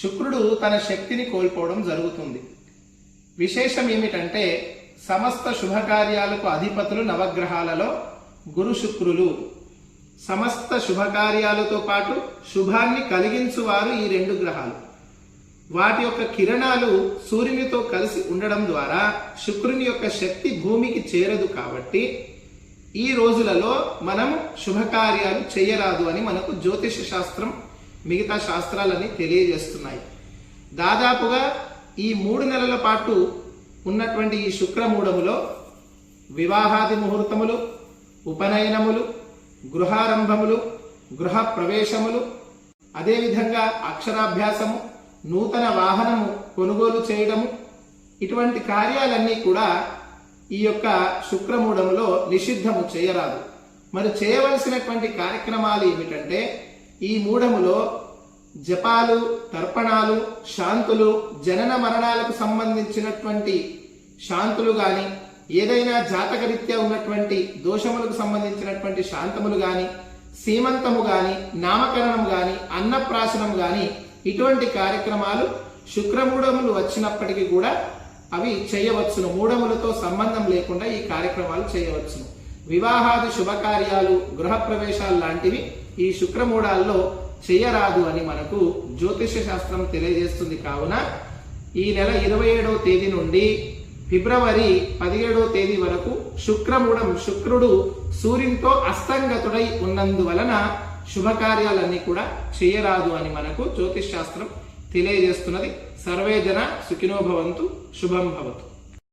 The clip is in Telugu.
శుక్రుడు తన శక్తిని కోల్పోవడం జరుగుతుంది. విశేషం ఏమిటంటే సమస్త శుభకార్యాలకు అధిపతులు నవగ్రహాలలో గురు శుక్రులు. సమస్త శుభకార్యాలతో పాటు శుభాన్ని కలిగించువారు ఈ రెండు గ్రహాలు. వాటి యొక్క కిరణాలు సూర్యునితో కలిసి ఉండడం ద్వారా శుక్రుని యొక్క శక్తి భూమికి చేరదు కాబట్టి ఈ రోజులలో మనం శుభకార్యాలు చేయరాదు అని మనకు జ్యోతిష శాస్త్రం మిగతా శాస్త్రాలన్నీ తెలియజేస్తున్నాయి. దాదాపుగా ఈ మూడు నెలల పాటు ఉన్నటువంటి ఈ శుక్రమూఢములో వివాహాది ముహూర్తములు ఉపనయనములు గృహారంభములు గృహ ప్రవేశములు అదేవిధంగా అక్షరాభ్యాసము నూతన వాహనము కొనుగోలు చేయడము ఇటువంటి కార్యాలన్నీ కూడా ఈ యొక్క శుక్రమూఢములో నిషిద్ధము చేయరాదు. మరి చేయవలసినటువంటి కార్యక్రమాలు ఏమిటంటే ఈ మూడములో జపాలు తర్పణాలు శాంతులు జనన మరణాలకు సంబంధించినటువంటి శాంతులు గాని ఏదైనా జాతకరీత్యా ఉన్నటువంటి దోషములకు సంబంధించినటువంటి శాంతములు గాని సీమంతము గాని నామకరణం గాని అన్నప్రాశనం గాని ఇటువంటి కార్యక్రమాలు శుక్రమూఢములు వచ్చినప్పటికీ కూడా అవి చేయవచ్చును. మూఢములతో సంబంధం లేకుండా ఈ కార్యక్రమాలు చేయవచ్చును. వివాహాది శుభకార్యాలు గృహప్రవేశాలు లాంటివి ఈ శుక్రమూడాల్లో చేయరాదు అని మనకు జ్యోతిష శాస్త్రం తెలియజేస్తుంది. కావున ఈ నెల ఇరవై ఏడవ తేదీ నుండి ఫిబ్రవరి పదిహేడవ తేదీ వరకు శుక్రమూఢం శుక్రుడు సూర్యునితో అస్తంగతుడై ఉన్నందువలన శుభకార్యాలన్నీ కూడా చేయరాదు అని మనకు జ్యోతిష్ శాస్త్రం తెలియజేస్తున్నది. సర్వేజన సుఖినోభవంతు భవంతు శుభం భవతు.